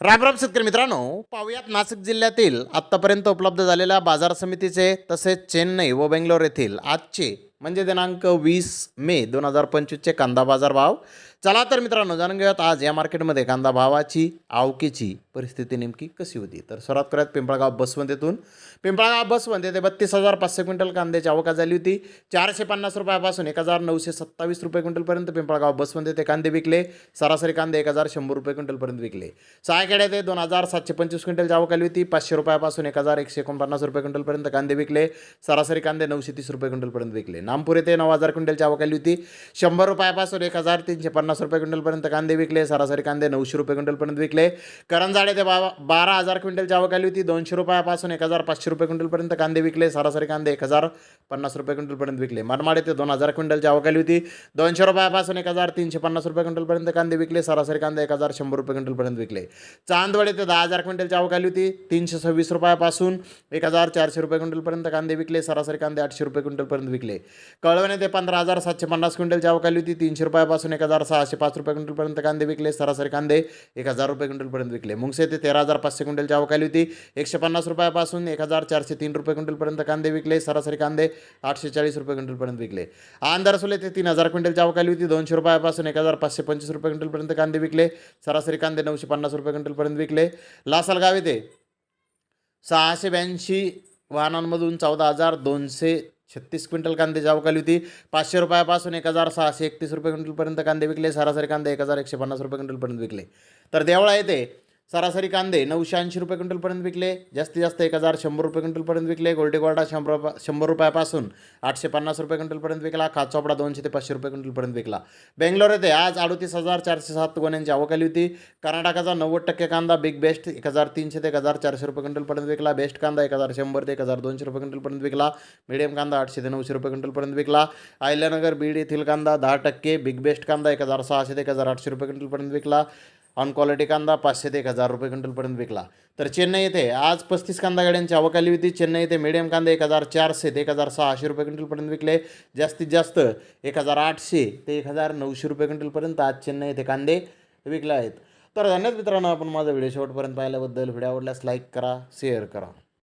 रामराम शेतकरी मित्रांनो पाहुयात नाशिक जिल्ह्यातील आत्तापर्यंत उपलब्ध झालेल्या बाजार समितीचे तसेच चेन्नई व बेंगलोर येथील आजचे म्हणजे दिनांक वीस मे दोन हजार पंचवीसचे कांदा बाजार भाव. चला तर मित्रांनो जाणून घेऊयात आज या मार्केटमध्ये कांदा भावाची आवकीची परिस्थिती नेमकी कशी होती? तर सर्वात करत पिंपळगाव बसवंतेतून. पिंपळगाव बसवंत येथे बत्तीस हजार पाचशे क्विंटल कांद्याची आवक झाली होती. चारशे पन्नास रुपयापासून एक हजार नऊशे सत्तावीस रुपये क्विंटलपर्यंत पिंपळगाव बसवंत येथे कांदे विकले. सरासरी कांदे एक हजार शंभर रुपये क्विंटलपर्यंत विकले. सहाखेड्यात ते दोन हजार सातशे पंचवीस क्विंटलची आवक आली होती. पाचशे रुपयापासून एक हजार एकशे एकोणपन्नास रुपये क्विंटलपर्यंत कांदे विकले. सरासरी कांदे नऊशे तीस रुपये क्विंटलपर्यंत विकले. नामपूर येथे नऊ हजार क्विंटलची आवक आली होती. शंभर रुपयापासून एक हजार तीनशे पन्नास रुपये क्विंटलपर्यंत कांदे विकले. सरासरी कांदे नऊशे रुपये क्विंटलपर्यंत विकले. करंजा साडे ते बा बारा हजार क्विंटलची आवक आली होती दोनशे रुपयापासून एक हजार पाचशे रुपये क्विंटलपर्यंत कांदे विकले सरासरी कांदे एक हजार पन्नास रुपये क्विंटलपर्यंत विकले. मनमाड येथे दोन हजार क्विंटलची आवक आली होती दोनशे रुपयापासून एक हजार तीनशे पन्नास रुपये क्विंटलपर्यंत कांदे विकले सरासरी कांदे एक हजार शंभर रुपये क्विंटलपर्यंत विकले. चांदवड येथे दहा हजार क्विंटलची आवक आली होती तीनशे सव्वीस रुपयापासून एक हजार चारशे रुपये क्विंटलपर्यंत कांदे विकले सरासरी कांदे आठशे रुपये क्विंटलपर्यंत विकले. कळवण येथे पंधरा हजार सातशे पन्नास क्विंटलची आवक आली होती तीनशे रुपयापासून एक हजार सहाशे पाच रुपये क्विंटलपर्यंत कांदे विकले सरासरी कांदे एक हजार रुपये क्विंटलपर्यंत विकले. मग मुंगसे ते तेरा हजार पाचशे क्विंटल आवक आली होती. एकशे पन्नास रुपयापासून एक हजार चारशे तीन रुपये क्विंटलपर्यंत कांदे विकले. सरासरी कांदे आठशे चाळीस रुपये क्विंटलपर्यंत विकले. आंधारसोले ते तीन हजार क्विंटल आवक आली होती. दोनशे रुपयापासून एक हजार पाचशे पंचवीस रुपये क्विंटलपर्यंत कांदे विकले. सरासरी कांदे नऊशे पन्नास रुपये क्विंटलपर्यंत विकले. लासलगाव येथे सहाशे ब्याऐंशी वाहनांमधून चौदा हजार दोनशे छत्तीस क्विंटल कांद्याची आवक आली होती. पाचशे रुपयापासून एक हजार सहाशे एकतीस रुपये क्विंटलपर्यंत कांदे विकले. सरासरी कांदे एक हजार एकशे पन्नास रुपये क्विंटलपर्यंत विकले. तर देवळा येथे सरासरी कांदे नऊशे ऐंशी रुपये क्विंटलपर्यंत विकले. जास्तीत जास्त एक हजार शंभर रुपये क्विंटलपर्यंत विकले. गोल्डेगोल्डा शंभर रुपया शंभर रुपयापासून आठशे पन्नास रुपये क्विंटलपर्यंत विकला. खाचोपडा दोनशे ते पाचशे रुपये क्विंटलपर्यंत विकला. बेंगलोर येथे आज अडतीस हजार चारशे सात गोण्यांची आवक आली होती. कर्नाटकाचा नव्वद टक्के कांदा बिग बेस्ट एक हजार तीनशे ते एक हजार चारशे रुपये क्विंटलपर्यंत विकला. बेस्ट कांदा एक हजार शंभर ते एक हजार दोनशे रुपये क्विंटलपर्यंत विकला. मिडियम कांदा आठशे ते नऊशे रुपये क्विंटलपर्यंत विकला. आयल्यानगर बीड येथील कांदा दहा टक्के बिग बेस्ट कांदा एक हजार सहाशे ते एक हजार आठशे रुपये क्विंटलपर्यंत विकला. ऑन क्वालिटी कांदा पाचशे ते एक हजार रुपये क्विंटलपर्यंत विकला. तर चेन्नई येथे आज पस्तीस कांदा गाड्यांची आवक आली होती. चेन्नई येथे मिडियम कांदे एक हजार चारशे ते एक हजार सहाशे रुपये क्विंटलपर्यंत विकले. जास्तीत जास्त एक हजार आठशे ते एक हजार नऊशे रुपये क्विंटलपर्यंत आज चेन्नई येथे कांदे विकले आहेत. तर धन्यवाद मित्रांनो आपण माझा व्हिडिओ शेवटपर्यंत पाहिल्याबद्दल. व्हिडिओ आवडल्यास लाईक करा शेअर करा.